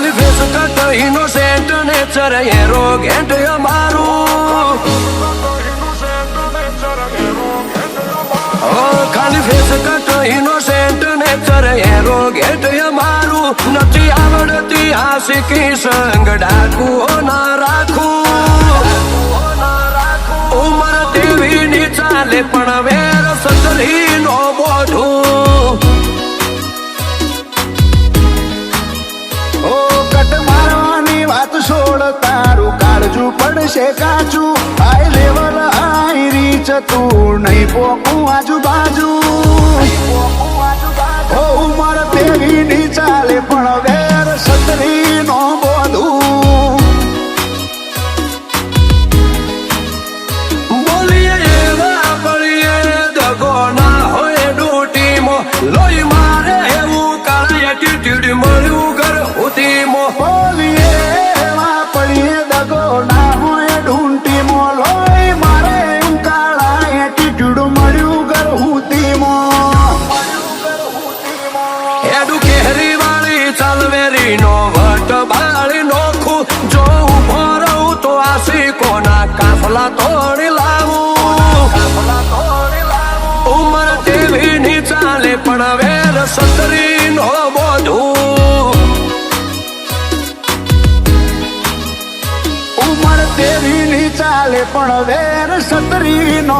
ખાલી face cut innocent nature arrogant અમારું ખાલી ફેસ કટ ઇનોસેન્ટ નથી આવડતી આશિકી સંગ ડાકુ ના ચાલે પણ વેર તારું કાળજું પડશે કાચું. હાઈ લેવલ હાઈ રીચ, તું નહીં પોકું આજુબાજુ. ઉમર તેવી ની ચાલે, પણ વેર સતરી નો બોધું એવા કાળા એટીટ્યુડ મળ્યું કાફલા તોડી લાવું. ઉમર દેવી ની ચાલે, પણ વેર સતરી નો બોધું. ઉમર તેવી ની ચાલે, પણ વેર સતરી નો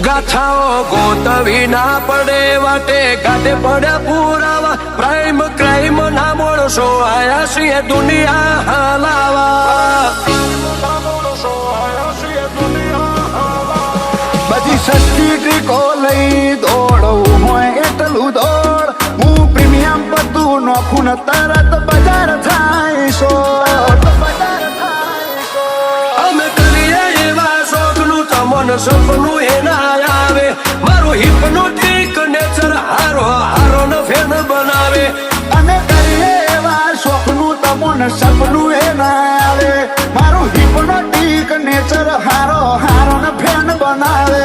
ગાથાઓ ગોતવી ના પડે, વાટે ગાડે પડે પુરાવા. પ્રાઇમ ક્રાઇમ ના મોણસો આયા છીએ દુનિયા હલાવા. બધી સસ્તી ટ્રીકો લઈ દોડવું હોય એટલું દોડ. હું પ્રીમિયમ બધું નોખું ને તરત બજાર થાય સો શોખનું સપનું એના આવે. મારું હિપનોટિક નેચર હારો હારો ન ફેન બનાવે. અને કરીએ એવા શોખનું તમોને સપનું એના આવે. મારું હિપનોટિક નેચર હારો હારો ન ફેન બનાવે.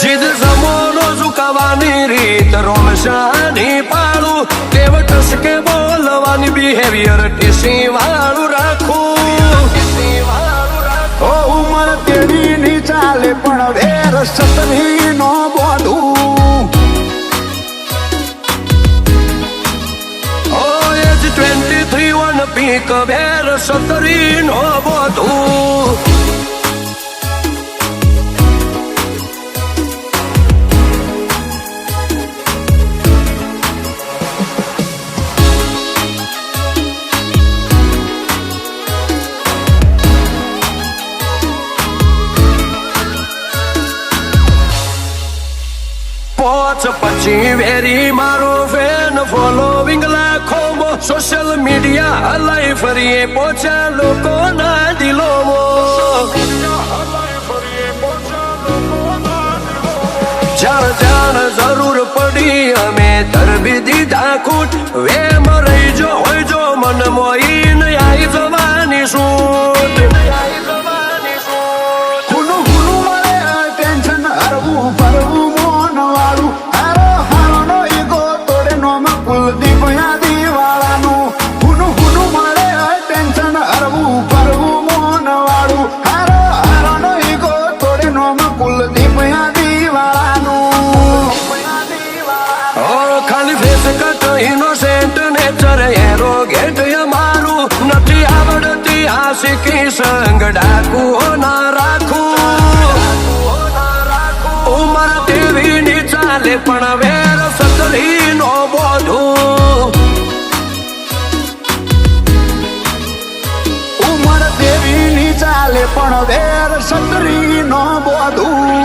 જીદ સમોનો ઝુકાવાની રીત રોમશાની પાડું તેવટ ટસકે બોલવાની બિહેવિયર ટીસી વાળું વેર સતરી નો ઓ એજ ટ્વેન્ટી થ્રી વન પીક વેર સતરી નો બધું પોચ પછી વેરી મારો ફેન ફોલોવિંગ લાખો સોશિયલ મીડિયા હલાઈ ફરીએ, પોચા લોકોના દિલોમાં જાણ જાણ જરૂર પડી, અમે તરબી દીધા ખૂટ વેમ રહી જો હોય ઉમરની ચાલે પણ વેર સતરી નો બોધું. ઉમર પણ વેર સતરી નો બોધું.